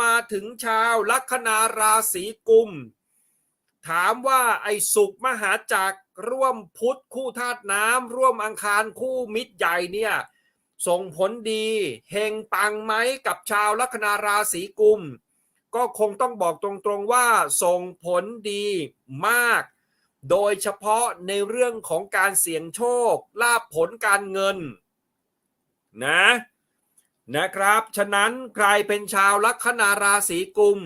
มาถึงชาวลัคนาราศีกุม ถามว่าไอ้สุขมหาจักรร่วมพุทธคู่ธาตุน้ำร่วมอังคารคู่มิตรใหญ่เนี่ยส่งผลดีเฮงปังไหมกับชาวลัคนาราศีกุม ก็คงต้องบอกตรงๆว่าส่งผลดีมาก โดยเฉพาะในเรื่องของการเสี่ยงโชคลาภผลการเงิน นะ นะครับ ฉะนั้นใครเป็นชาวลัคนาราศีกุม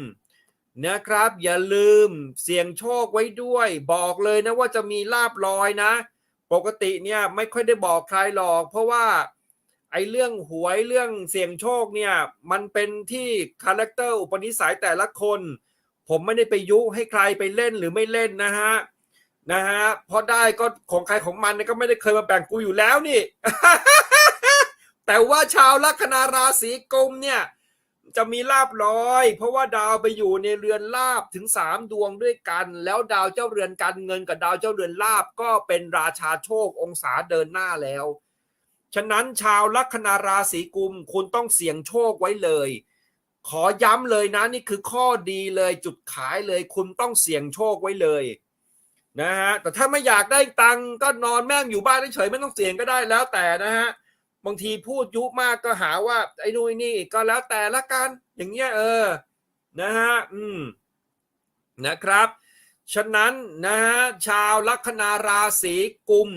นะครับ อย่าลืมเสี่ยงโชคไว้ด้วย บอกเลยนะว่าจะมีลาบลอยนะ ปกติเนี่ยไม่ค่อยได้บอกใครหรอก เพราะว่าไอ้เรื่องหวยเรื่องเสี่ยงโชคเนี่ยมันเป็นที่คาแรคเตอร์อุปนิสัยแต่ละคน ผมไม่ได้ไปยุให้ใครไปเล่นหรือไม่เล่นนะฮะนะฮะพราะได้ก็ของใครของมันก็ไม่ได้เคยมาแบ่งกูอยู่แล้วนี่ แต่ว่าชาวลัคนาราศีกุมเนี่ยจะมีลาบลอย เพราะว่าดาวไปอยู่ในเรือนลาบถึงสามดวงด้วยกัน แล้วดาวเจ้าเรือนการเงินกับดาวเจ้าเรือนลาบก็เป็นราชาโชคองศาเดินหน้าแล้ว ฉะนั้นชาวลัคนาราศีกุมคุณต้องเสี่ยงโชคไว้เลย ขอย้ำเลยนะนี่คือข้อดีเลยจุดขายเลยคุณต้องเสี่ยงโชคไว้เลยนะฮะแต่ถ้าไม่อยากได้ตังก็นอนแม่งอยู่บ้านเฉยไม่ต้องเสี่ยงก็ได้แล้วแต่นะฮะ บางทีพูดยุมากก็หาว่า ไอ้นู่นนี่ก็แล้วแต่ละกัน อย่างเงี้ยเออนะฮะอืมนะครับ ฉะนั้นนะฮะชาวลัคนาราศีกุม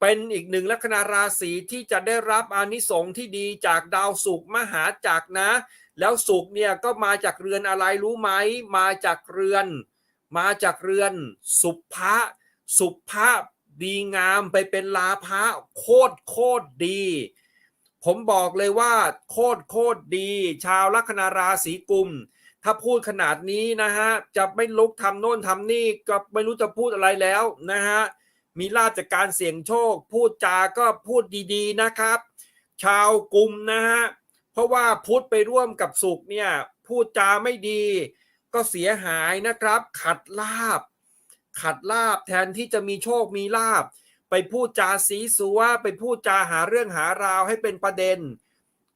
เป็นอีกหนึ่งลัคนาราศีที่จะได้รับอานิสงส์ที่ดีจากดาวศุกร์มหาจักรนะ แล้วศุกร์เนี่ยก็มาจากเรือนอะไรรู้ไหม มาจากเรือน มาจากเรือน สุภะสุภะ ดีงามไปเป็นลาภะโคตรโคตรดี ผมบอกเลยว่า โคตรโคตรดี ชาวลัคนาราศีกุม ถ้าพูดขนาดนี้นะฮะ จะไม่ลุกทำโน่นทำนี่ก็ไม่รู้จะพูดอะไรแล้วนะฮะ มีลาบจากการเสี่ยงโชค พูดจาก็พูดดีๆนะครับ ชาวกุมนะฮะ เพราะว่าพุทธไปร่วมกับสุขเนี่ย พูดจาไม่ดี ก็เสียหายนะครับ ขัดลาบ ขัดลาบแทนที่จะมีโชคมีลาบ ไปพูดจาสีสัวไปพูดจาหาเรื่องหาราวให้เป็นประเด็น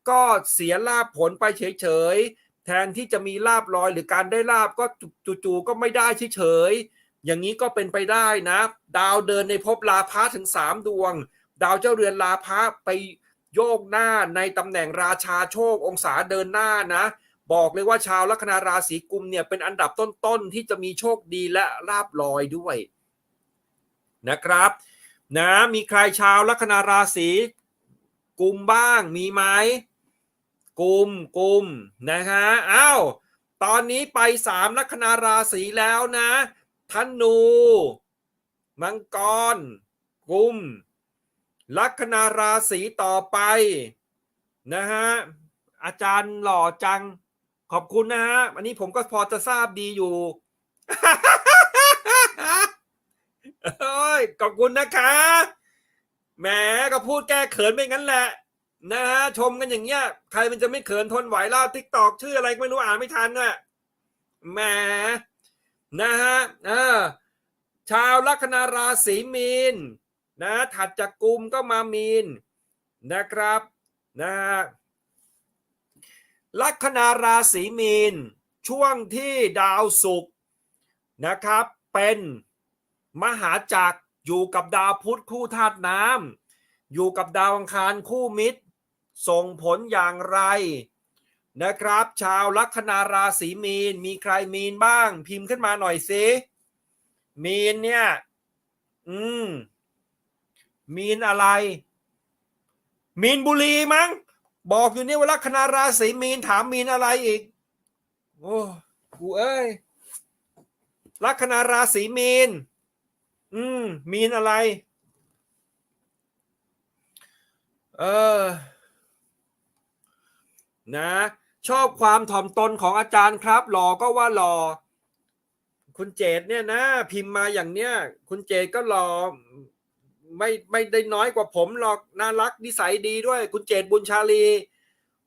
ก็เสียลาบผลไปเฉยๆแทนที่จะมีลาบลอยหรือการได้ลาบก็จู่ๆก็ไม่ได้เฉยๆอย่างนี้ก็เป็นไปได้นะ ดาวเดินในภพลาภะถึงสามดวง ดาวเจ้าเรือนลาภะไปโยกหน้าในตำแหน่งราชาโชคองศาเดินหน้านะ บอกเลยว่าชาวลัคนาราศีกุมเนี่ยเป็นอันดับต้นๆที่จะมีโชคดีและลาบลอยด้วยนะครับนะมีใครชาวลัคนาราศีกุมบ้างมีไหมกุมกุมนะฮะอ้าวตอนนี้ไปสามลัคนาราศีแล้วนะธนูมังกร กุม ลัคนาราศีต่อไปนะฮะอาจารย์หล่อจัง ขอบคุณนะฮะอันนี้ผมก็พอจะทราบดีอยู่เอ้ยขอบคุณนะคะแหมก็พูดแก้เขินไปงั้นแหละ นะฮะชมกันอย่างเงี้ย ใครมันจะไม่เขินทนไหวเล่าทิกตอกชื่ออะไรก็ไม่รู้อ่านไม่ทันน่ะแหมนะฮะเออชาวลัคนาราศีมีน นะ ถัดจากกุมก็มามีนนะครับ นะฮะ ลัคนาราศีมีน ช่วงที่ดาวศุกร์นะครับ เป็นมหาจักรอยู่กับดาวพุธคู่ธาตุน้ำอยู่กับดาวอังคารคู่มิตร ส่งผลอย่างไรนะครับ ชาวลัคนาราศีมีน มีใครมีนบ้าง พิมพ์ขึ้นมาหน่อยสิมีนเนี่ยอืมมีนอะไร มีนบุรีมั้ง บอกอยู่นี่ว่าลัคนาราศีมีนถามมีนอะไรอีก โอ้กูเอ้ยลัคนาราศีมีน อืม มีนอะไร เออ นะ ชอบความถ่อมตนของอาจารย์ครับ หล่อก็ว่าหล่อ คุณเจดเนี่ยนะ พิมพ์มาอย่างเนี้ย คุณเจดก็หล่อ ไม่ไม่ได้น้อยกว่าผมหรอกน่ารักนิสัยดีด้วย คุณเจดบุญชาลี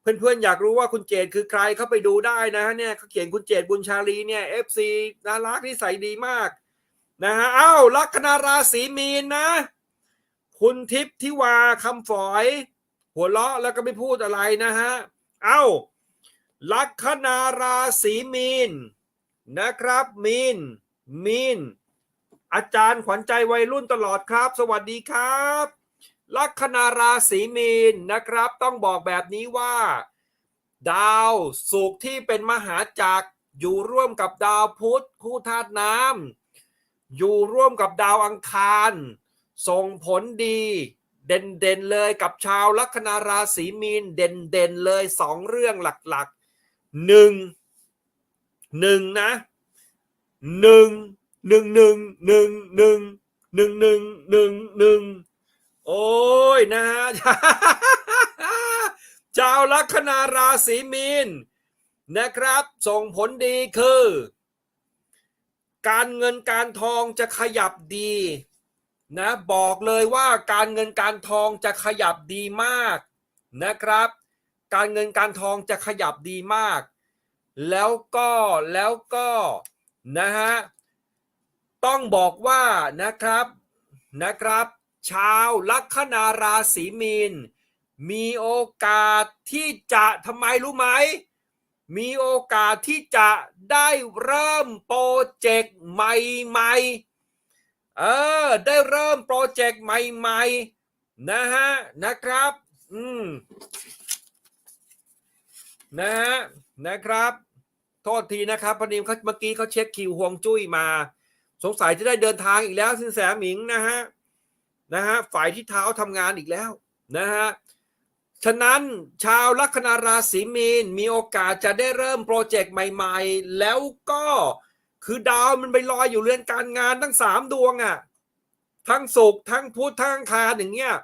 เพื่อนๆอยากรู้ว่าคุณเจดคือใครเข้าไปดูได้นะฮะเนี่ยเขาเขียนคุณเจดบุญชาลีเนี่ยเอฟซีน่ารักนิสัยดีมากนะฮะเอ้าลัคนาราศีมีนนะ คุณทิพย์ทิวาคำฝอย หัวเราะแล้วก็ไม่พูดอะไรนะฮะเอ้าลัคนาราศีมีนนะครับมีนมีน อาจารย์ขวัญใจวัยรุ่นตลอดครับ สวัสดีครับ ลัคนาราศีมีนนะครับ ต้องบอกแบบนี้ว่า ดาวสุกที่เป็นมหาจักรอยู่ร่วมกับดาวพุธคู่ธาตุน้ำอยู่ร่วมกับดาวอังคาร ส่งผลดี เด่นเด่นๆเลยกับชาวลัคนาราศีมีนเด่นเด่นๆเลยสองเรื่องหลักๆหนึ่งหนึ่งนะหนึ่ง หนึ่งหนึ่งหนึ่งหนึ่งหนึ่งหนึ่งหนึ่งหนึ่งโอ้ยนะฮะชาวลัคนาราศีมีนนะครับ ส่งผลดีคือ การเงินการทองจะขยับดีนะบอกเลยว่าการเงินการทองจะขยับดีมากนะครับ การเงินการทองจะขยับดีมาก แล้วก็แล้วก็นะฮะ ต้องบอกว่านะครับนะครับชาวลัคนาราศีมีน มีโอกาสที่จะทำไมรู้ไหม มีโอกาสที่จะได้เริ่มโปรเจกต์ใหม่ๆเออได้เริ่มโปรเจกต์ใหม่ๆนะฮะนะครับอืมนะฮะนะครับ โทษทีนะครับพอดีเขาเมื่อกี้เขาเช็คคิวห่วงจุ้ยมา สงสัยจะได้เดินทางอีกแล้วสินแสหมิงนะฮะนะฮะฝ่ายที่เท้าทำงานอีกแล้วนะฮะฉะนั้นชาวลัคนาราศีมีนมีโอกาสจะได้เริ่มโปรเจกต์ใหม่ ๆ แล้วก็คือดาวมันไปลอยอยู่เรือนการงานทั้งสามดวงอะ่ะทั้งศุกร์ทั้งพุธทั้งคาอย่างเงี้ย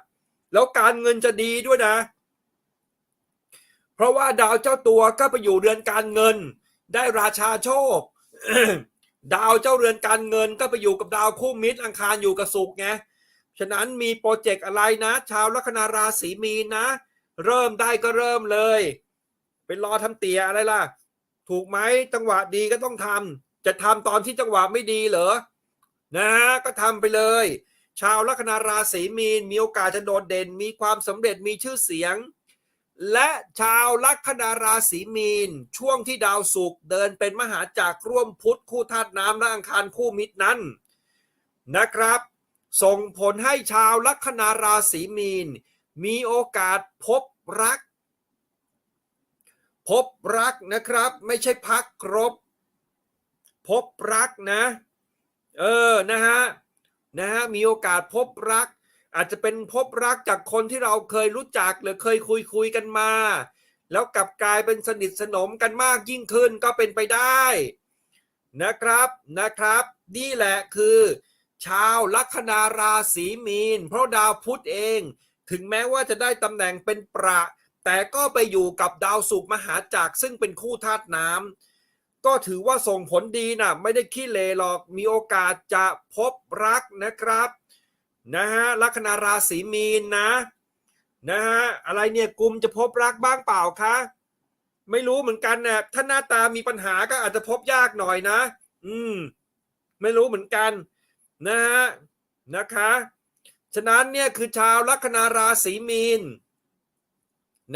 แล้วการเงินจะดีด้วยนะ เพราะว่าดาวเจ้าตัวก็ไปอยู่เรือนการเงิน ได้ราชาโชค ดาวเจ้าเรือนการเงินก็ไปอยู่กับดาวคู่มิตรอังคารอยู่กับศุกร์ไงฉะนั้นมีโปรเจกต์อะไรนะ ชาวลัคนาราศีมีนนะ เริ่มได้ก็เริ่มเลย เป็นรอทำเตียอะไรล่ะ ถูกไหมจังหวะดีก็ต้องทำจะทำตอนที่จังหวะไม่ดีเหรอนะก็ทำไปเลย ชาวลัคนาราศีมีนมีโอกาสจะโดดเด่น มีความสำเร็จมีชื่อเสียง และชาวลัคนาราศีมีน ช่วงที่ดาวศุกร์เดินเป็นมหาจักรร่วมพุธคู่ธาตุน้ำและอังคารคู่มิตรนั้น นะครับ ส่งผลให้ชาวลัคนาราศีมีน มีโอกาสพบรัก พบรักนะครับ ไม่ใช่พักครบ พบรักนะ เออนะฮะนะฮะมีโอกาสพบรัก อาจจะเป็นพบรักจากคนที่เราเคยรู้จักหรือเคยคุยคุยกันมา แล้วกลับกลายเป็นสนิทสนมกันมากยิ่งขึ้นก็เป็นไปได้นะครับนะครับ นี่แหละคือ ชาวลัคนาราศีมีน เพราะดาวพุธเอง ถึงแม้ว่าจะได้ตำแหน่งเป็นประ แต่ก็ไปอยู่กับดาวศุกร์มหาจักรซึ่งเป็นคู่ธาตุน้ำก็ถือว่าส่งผลดีนะไม่ได้ขี้เลหรอกมีโอกาสจะพบรักนะครับ นะฮะลัคนาราศีมีนนะนะฮะอะไรเนี่ยกลุ่มจะพบรักบ้างเปล่าคะไม่รู้เหมือนกันนะถ้าหน้าตามีปัญหาก็อาจจะพบยากหน่อยนะ อืม ไม่รู้เหมือนกันนะฮะนะคะ ฉะนั้นเนี่ยคือชาวลัคนาราศีมีน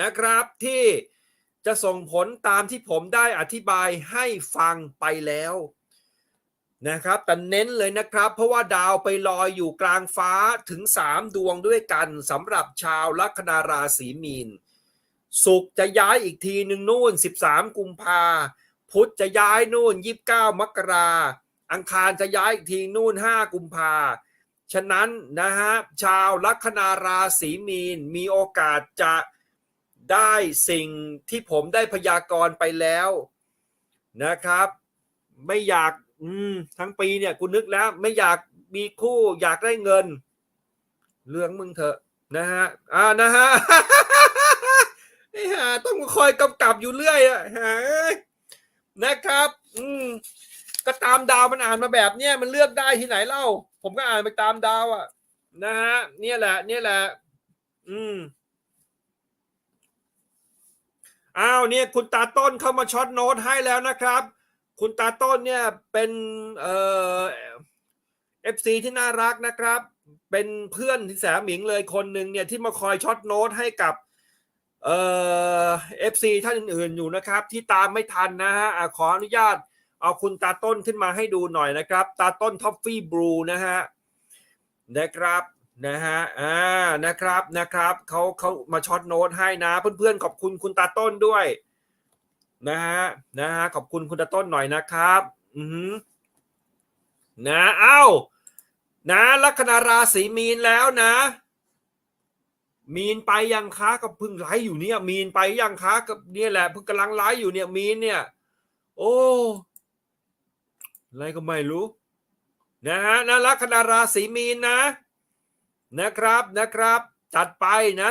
นะครับที่จะส่งผลตามที่ผมได้อธิบายให้ฟังไปแล้ว นะครับแต่เน้นเลยนะครับ เพราะว่าดาวไปลอยอยู่กลางฟ้าถึง 3 ดวงด้วยกันสำหรับชาวลัคนาราศีมีนศุกร์จะย้ายอีกทีหนึ่งนู่น 13 กุมภาพุธจะย้ายนู่น 29 มกราอังคารจะย้ายอีกทีนู่น 5 กุมภาฉะนั้นนะฮะชาวลัคนาราศีมีนมีโอกาสจะได้สิ่งที่ผมได้พยากรณ์ไปแล้วนะครับ ไม่อยาก อืม ทั้งปีเนี่ยกูนึกแล้ว ไม่อยากมีคู่อยากได้เงิน เรื่องมึงเถอะนะฮะ อ่านะฮะไอ้ห่าต้องคอยกำกับอยู่เรื่อยอะฮะนะครับ อืม ก็ตามดาวมันอ่านมาแบบเนี้ยมันเลือกได้ที่ไหนเล่า ผมก็อ่านไปตามดาวอะนะฮะ เนี่ยแหละ เนี่ยแหละ อืมอ้าวเนี่ยคุณตาต้นเข้ามาช็อตโน้ตให้แล้วนะครับ คุณตาต้นเนี่ยเป็นเอ่อฟซีที่น่ารักนะครับ เป็นเพื่อนที่แสหมิงเลยคนหนึ่งเนี่ยที่มาคอยช็อตโน้ตให้กับเอ่อฟซีท่านอื่นๆอยู่นะครับ ที่ตามไม่ทันนะฮะอะขออนุญาตเอาคุณตาต้นขึ้นมาให้ดูหน่อยนะครับ ตาต้นท็อฟฟี่บลูนะฮะนะครับนะฮะอ่านะครับนะครับเขาเขามาช็อตโน้ตให้นะ เพื่อนๆขอบคุณคุณตาต้นด้วย นะฮะนะฮะขอบคุณคุณตาต้นหน่อยนะครับ อือหือนะเอ้านะลัคนาราศีมีนแล้วนะ มีนไปยังคะกับเพึ่งไลฟ์อยู่เนี่ย มีนไปยังคะกับเนี่ยแหละเพิ่งกำลังไลฟ์อยู่เนี่ย มีนเนี่ย โอ้อะไรก็ไม่รู้นะฮะนะลัคนาราศีมีนนะ นะครับนะครับ จัดไปนะ